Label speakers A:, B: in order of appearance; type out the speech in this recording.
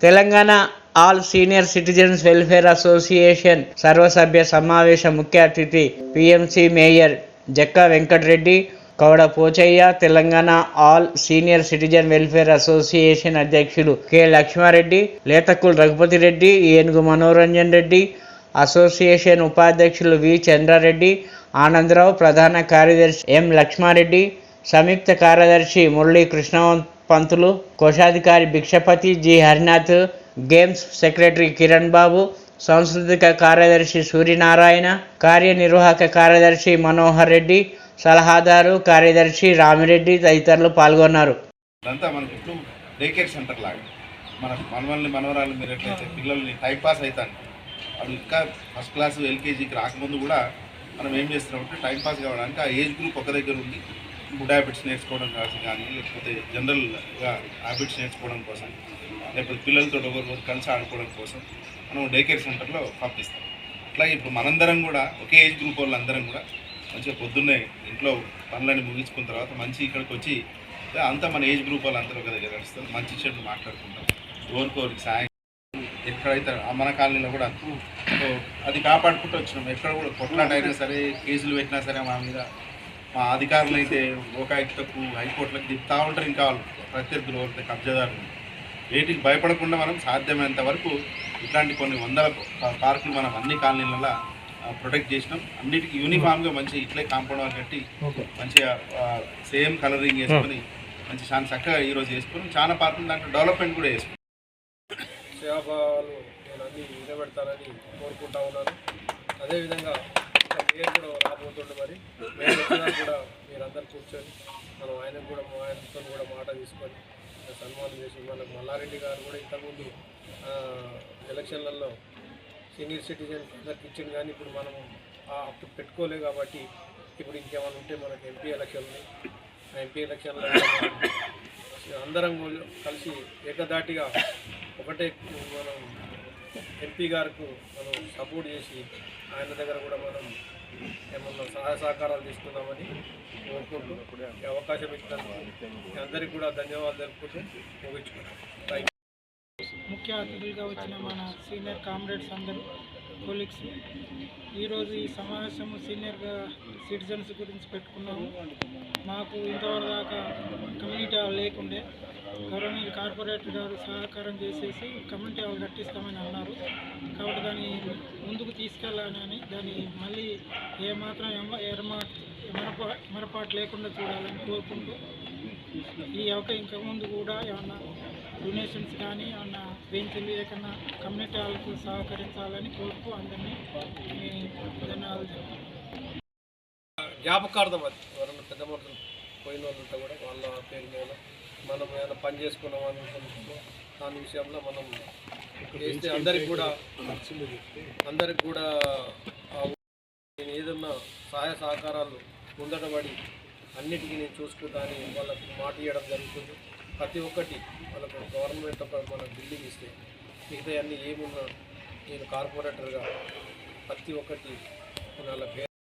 A: Telangana all senior citizens welfare association సర్వసభ్య సమావేశ ముఖ్య అతిథి PMC mayor Jakka Venkatareddy Kouda Pochaiah Telangana all senior citizen welfare association అధ్యక్షులు K Lakshma Reddy Lethakul Raghupathi Reddy Enugu Manoranjan Reddy association ఉపాధ్యక్షులు వి చంద్రారెడ్డి ఆనందరావు ప్రధాన కార్యదర్శి ఎం లక్ష్మారెడ్డి సంయుక్త కార్యదర్శి మురళీ కృష్ణవంత్ పంతులు కోశాధికారి Bhikshapathi G. Harinath games secretary Kiran Babu సాంస్కృతిక కార్యదర్శి సూర్యనారాయణ కార్యనిర్వాహక కార్యదర్శి మనోహర్ రెడ్డి సలహాదారు కార్యదర్శి రామిరెడ్డి తదితరులు పాల్గొన్నారు.
B: డే కేర్ సెంటర్ లాగా. మన మనవల్ని మనవరాలు మీరు ఎట్లయితే పిల్లల్ని టైం పాస్ అవుతాను అది ఇంకా ఫస్ట్ క్లాస్ ఎల్కేజీకి రాకముందు కూడా మనం ఏం చేస్తున్నామంటే టైం పాస్ కావడానికి ఆ ఏజ్ గ్రూప్ ఒక దగ్గర ఉంది. గుడ్ హ్యాబిట్స్ నేర్చుకోవడం కాదు కానీ లేకపోతే జనరల్గా హ్యాబిట్స్ నేర్చుకోవడం కోసం లేకపోతే పిల్లలతో ఒకరికొకరు కలిసి ఆడుకోవడం కోసం మనం డే కేర్ సెంటర్లో పంపిస్తాం. అట్లా ఇప్పుడు మనందరం కూడా ఒకే ఏజ్ గ్రూప్ వాళ్ళందరం కూడా మంచిగా పొద్దున్నే ఇంట్లో పనులన్నీ ముగించుకున్న తర్వాత మంచి ఇక్కడికి వచ్చి అంతా మన ఏజ్ గ్రూప్ వాళ్ళందరూ ఒక దగ్గర నడుస్తాం మంచి చెట్లు మాట్లాడుకుంటాం. ఎవరికోరికి సాయం ఎక్కడైతే మన కాలనీలో కూడా అది కాపాడుకుంటూ వచ్చినాం. ఎక్కడ కూడా కొట్లాట సరే కేసులు పెట్టినా సరే మా మీద అధికారులు అయితే లోకాయుక్తకు హైకోర్టులకు తిప్పుతా ఉంటారు ఇంకా వాళ్ళు. ప్రత్యర్థులు ఎవరైతే కబ్జాదారులు. వేటికి భయపడకుండా మనం సాధ్యమైనంత వరకు ఇట్లాంటి కొన్ని వందల పార్కులు మనం అన్ని కాలనీలలో ప్రొటెక్ట్ చేసినాం. అన్నిటికీ యూనిఫామ్గా మంచి ఇట్లే కాంపౌండ్ వాల్ కట్టి మంచిగా సేమ్ కలరింగ్ వేసుకొని మంచి చాలా చక్కగా ఈరోజు వేసుకొని చాలా పార్కులు దాంట్లో డెవలప్మెంట్ కూడా వేసుకున్నాం.
C: సేవాభావాలు నేను అన్ని నిలబెడతానని కోరుకుంటా ఉన్నాను. అదేవిధంగా కూడా రాబోతుండే మరి? కూడా మీరందరూ కూర్చొని మనం ఆయన కూడా మా ఆయనతో కూడా మాట తీసుకొని సన్మానం చేసి మనకు మల్లారెడ్డి గారు కూడా ఇంతకుముందు ఎలక్షన్లలో సీనియర్ సిటిజన్ అందరికి ఇచ్చింది కానీ ఇప్పుడు మనం ఆ అప్పుడు పెట్టుకోలేదు కాబట్టి ఇప్పుడు ఇంకేమైనా ఉంటే మనకు ఎంపీ ఎలక్షన్ ఉన్నాయి ఆ ఎంపీ ఎలక్షన్లో అందరం కలిసి ఏకదాటిగా ఒకటే మనం ఎంపీ గారికి మనం సపోర్ట్ చేసి ఆయన దగ్గర కూడా మనం ఏమన్నా సహాయ సహకారాలు తీసుకుందామని కోరుకుంటూ ఈ అవకాశం ఇచ్చినందుకు అందరికీ కూడా ధన్యవాదాలు తెలుపుకుంటూ ముగించుకుంటాం
D: ముఖ్య అతిథులుగా వచ్చిన మన సీనియర్ కామ్రేడ్స్ అందరూ కొలీగ్స్ ఈరోజు ఈ సమావేశము సీనియర్గా సిటిజన్స్ గురించి పెట్టుకున్నాము. మాకు ఇంతవరకు దాకా కమ్యూనిటీ లేకుండే గవర్నమెంట్ కార్పొరేటర్ గారు సహకారం చేసేసి కమ్యూనిటీ హాల్ కట్టిస్తామని అన్నారు. కాబట్టి దాన్ని ముందుకు తీసుకెళ్ళాలని దాన్ని మళ్ళీ ఏమాత్రం ఎమ ఎరమా మరపా మరపాటు లేకుండా చూడాలని కోరుకుంటూ ఈ యొక్క ఇంకా ముందు కూడా ఏమన్నా డొనేషన్స్ కానీ ఏమన్నా బెంచ్లు ఏకన్నా కమ్యూనిటీ హాల్కు సహకరించాలని కోరుతూ అందరినీ ధన్యవాదాలు చెప్తాను
C: జ్ఞాపకార్థం అది. ఎవరన్నా పెద్ద మనుషులు పోయిన వాళ్ళంతా కూడా వాళ్ళ పేరు మీద మనం ఏమైనా పని చేసుకున్నాం అనుకుంటున్నాం దాని విషయంలో మనం చేస్తే అందరికి కూడా అందరికి కూడా నేను ఏదన్నా సహాయ సహకారాలు ముందటబడి అన్నిటికీ నేను చూసుకుంటా అని వాళ్ళకు మాట ఇవ్వడం జరుగుతుంది. ప్రతి ఒక్కటి వాళ్ళకు గవర్నమెంట్ ఒక మన బిల్డింగ్ ఇస్తే మిగతా అన్నీ ఏమున్నా నేను కార్పొరేటర్గా ప్రతి ఒక్కటి వాళ్ళ